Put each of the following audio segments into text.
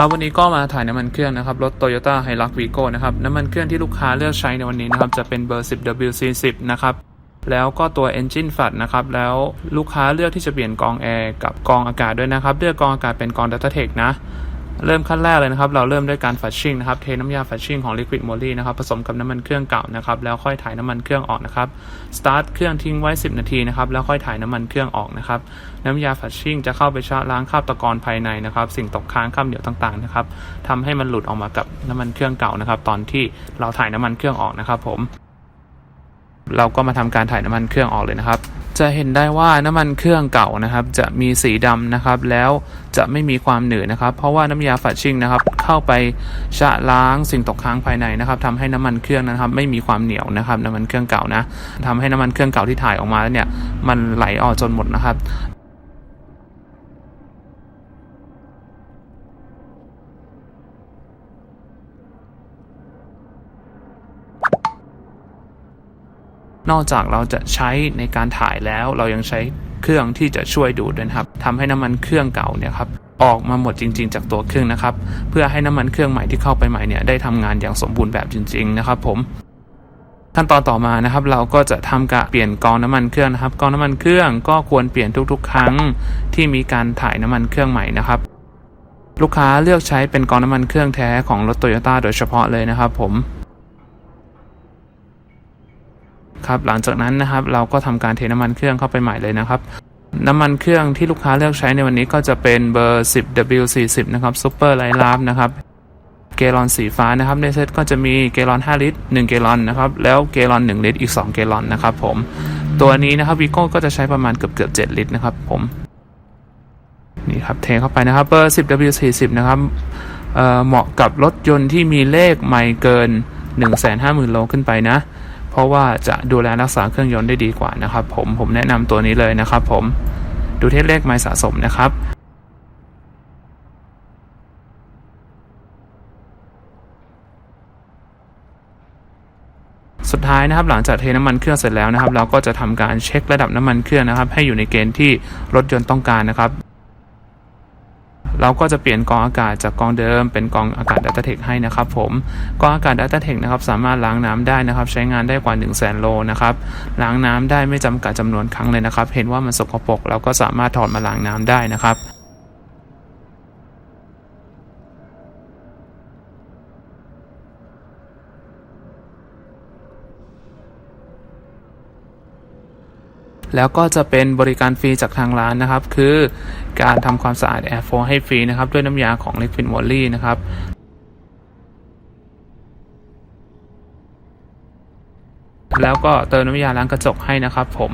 ครับวันนี้ก็มาถ่ายน้ำมันเครื่องนะครับรถ Toyota Hilux Vigo นะครับน้ำมันเครื่องที่ลูกค้าเลือกใช้ในวันนี้นะครับจะเป็นเบอร์ 10 WC10 นะครับแล้วก็ตัว Engine f a t นะครับแล้วลูกค้าเลือกที่จะเปลี่ยนกองแอร์กับกองอากาศด้วยนะครับเลือกกองอากาศเป็นกอง DataTech นะ เริ่มขั้นแรกเลยนะครับ เราเริ่มด้วยการฟัชชิ่งนะครับ เทน้ำยาฟัชชิ่งของ Liquid Moly นะครับ ผสมกับน้ำมันเครื่องเก่านะครับ แล้วค่อยถ่ายน้ำมันเครื่องออกนะครับ สตาร์ทเครื่องทิ้งไว้ 10 นาทีนะครับ แล้วค่อยถ่ายน้ำมันเครื่องออกนะครับ น้ำยาฟัชชิ่งจะเข้าไปชะล้างคราบตะกอนภายในนะครับ สิ่งตกค้างคราบเหนียวต่างๆนะครับทำให้มันหลุดออกมากับน้ำมันเครื่องเก่านะครับ ตอนที่เราถ่ายน้ำมันเครื่องออกนะครับ ผม เราก็มาทำการถ่ายน้ำมันเครื่องออกเลยนะครับ จะเห็นได้ว่าน้ำมันเครื่องเก่านะครับ จะมีสีดำนะครับ แล้วจะไม่มีความหนืดนะครับ เพราะว่าน้ำยาฝัดชิ่งนะครับ เข้าไปชะล้างสิ่งตกค้างภายในนะครับทำให้น้ำมันเครื่องนะครับ ไม่มีความเหนียวนะครับ น้ำมันเครื่องเก่านะทำให้น้ำมันเครื่องเก่าที่ถ่ายออกมาแล้วเนี่ยมันไหลออกจนหมดนะครับ นอกจากเราจะใช้ในการถ่ายแล้ว เรายังใช้เครื่องที่จะช่วยดูดด้วยนะครับทำให้น้ำมันเครื่องเก่าเนี่ยครับออกมาหมดจริง ๆ จากตัวเครื่องนะครับ เพื่อให้น้ำมันเครื่องใหม่ที่เข้าไปใหม่เนี่ยได้ทำงานอย่างสมบูรณ์แบบจริง ๆ นะครับ ผมขั้นตอนต่อมานะครับ เราก็จะทำการเปลี่ยนกองน้ำมันเครื่องนะครับกองน้ำมันเครื่องก็ควรเปลี่ยนทุกๆ ครั้งที่มีการถ่ายน้ำมันเครื่องใหม่นะครับ ลูกค้าเลือกใช้เป็นกองน้ำมันเครื่องแท้ของรถโตโยต้าโดยเฉพาะเลยนะครับ ผม ครับหลังจากนั้นนะครับเราก็ทำการเทน้ำมันเครื่องเข้าไปใหม่เลยนะครับ น้ำมันเครื่องที่ลูกค้าเลือกใช้ในวันนี้ก็จะเป็นเบอร์ 10 W40 นะครับ Super Light Lab นะครับเกลอนสีฟ้านะครับในเซตก็จะมีเกลอน 5 ลิตร 1 เกลอนนะครับแล้วเกลอน 1 ลิตรอีก 2 เกลอนนะครับผมตัวนี้นะครับวีโก้ก็จะใช้ประมาณเกือบเกือบ7ลิตรนะครับผมนี่ครับเทเข้าไปนะครับเบอร์ 10 W40 นะครับเเหมาะกับรถยนต์ที่มีเลขไม่เกิน 150,000โลขึ้นไปนะ เพราะว่าจะดูแลรักษาเครื่องยนต์ได้ดีกว่านะครับ ผมผมแนะนำตัวนี้เลยนะครับ ผมดูเทสเลขไม้สะสมนะครับสุดท้ายนะครับหลังจากเทน้ำมันเครื่องเสร็จแล้วนะครับ เราก็จะทำการเช็คระดับน้ำมันเครื่องนะครับ ให้อยู่ในเกณฑ์ที่รถยนต์ต้องการนะครับ เราก็จะเปลี่ยนกองอากาศจากกองเดิม เป็นกองอากาศ DataTech ให้นะครับผมกองอากาศ DataTech นะครับสามารถล้างน้ำได้นะครับ ใช้งานได้กว่า 1 0 0 0 0แสนโลนะครับล้างน้ำได้ไม่จำกัดจำนวนครั้งเลยนะครับ เห็นว่ามันสกปรกเราก็สามารถถอดมาล้างน้ำได้นะครับ แล้วก็จะเป็นบริการฟรีจากทางร้านนะครับ คือการทำความสะอาด Air 4ให้ฟรีนะครับ ด้วยน้ำยาของ Liquid Moly นะครับแล้วก็เติมน้ำยาล้างกระจกให้นะครับผม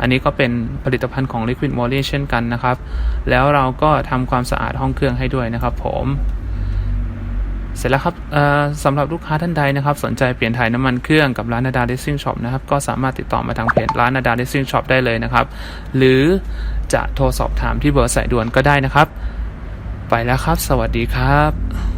อันนี้ก็เป็นผลิตภัณฑ์ของ Liquid Moly เช่นกันนะครับ แล้วเราก็ทำความสะอาดห้องเครื่องให้ด้วยนะครับผม เสร็จแล้วครับสำหรับลูกค้าท่านใดนะครับ สนใจเปลี่ยนถ่ายน้ำมันเครื่องกับร้านนาดาเดซิ่งช็อปนะครับ ก็สามารถติดต่อมาทางเพจร้านนาดาเดซิ่งช็อปได้เลยนะครับ หรือจะโทรสอบถามที่เบอร์สายด่วนก็ได้นะครับ ไปแล้วครับ สวัสดีครับ